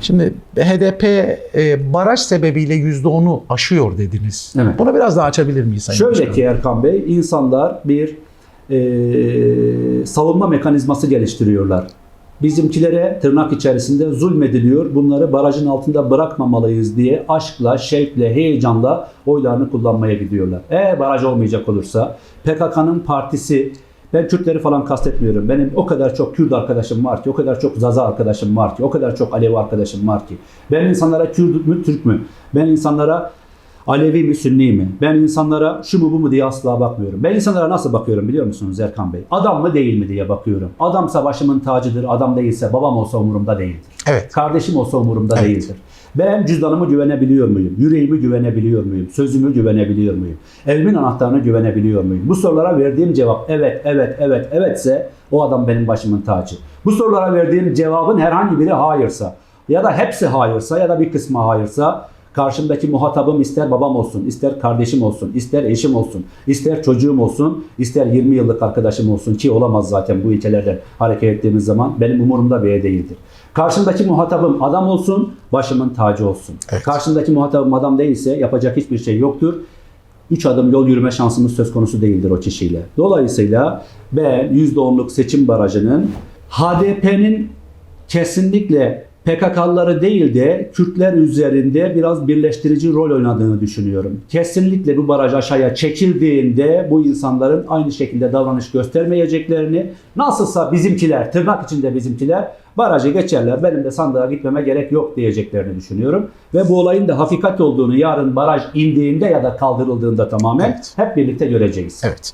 Şimdi HDP e, baraj sebebiyle %10'u aşıyor dediniz. Evet. Bunu biraz daha açabilir miyiz Sayın Şöyle Başkanım? ki Erkan Bey, insanlar bir e, savunma mekanizması geliştiriyorlar. Bizimkilere tırnak içerisinde zulmediliyor. Bunları barajın altında bırakmamalıyız diye aşkla, şevkle, heyecanla oylarını kullanmaya gidiyorlar. Eğer baraj olmayacak olursa PKK'nın partisi ben Kürtleri falan kastetmiyorum. Benim o kadar çok Kürt arkadaşım var ki, o kadar çok Zaza arkadaşım var ki, o kadar çok Alevi arkadaşım var ki. Ben insanlara Kürt mü, Türk mü? Ben insanlara Alevi mi, Sünni mi? Ben insanlara şu mu bu mu diye asla bakmıyorum. Ben insanlara nasıl bakıyorum biliyor musunuz Erkan Bey? Adam mı değil mi diye bakıyorum. Adamsa başımın tacıdır, adam değilse babam olsa umurumda değildir. Evet. Kardeşim olsa umurumda Evet. değildir. Ben cüzdanımı güvenebiliyor muyum? Yüreğimi güvenebiliyor muyum? Sözümü güvenebiliyor muyum? Evimin anahtarını güvenebiliyor muyum? Bu sorulara verdiğim cevap evet, evet, evet, evetse o adam benim başımın tacı. Bu sorulara verdiğim cevabın herhangi biri hayırsa ya da hepsi hayırsa ya da bir kısmı hayırsa karşımdaki muhatabım ister babam olsun, ister kardeşim olsun, ister eşim olsun, ister çocuğum olsun, ister 20 yıllık arkadaşım olsun ki olamaz zaten bu ilkelerden hareket ettiğimiz zaman benim umurumda bile değildir. Karşımdaki muhatabım adam olsun, başımın tacı olsun. Evet. Karşımdaki muhatabım adam değilse yapacak hiçbir şey yoktur. 3 adım yol yürüme şansımız söz konusu değildir o kişiyle. Dolayısıyla ben %10'luk seçim barajının HDP'nin kesinlikle PKK'lıları değil de Kürtler üzerinde biraz birleştirici rol oynadığını düşünüyorum. Kesinlikle bu baraj aşağıya çekildiğinde bu insanların aynı şekilde davranış göstermeyeceklerini nasılsa bizimkiler, tırnak içinde bizimkiler barajı geçerler. Benim de sandığa gitmeme gerek yok diyeceklerini düşünüyorum. Ve bu olayın da hakikat olduğunu yarın baraj indiğinde ya da kaldırıldığında tamamen Evet. hep birlikte göreceğiz. Evet.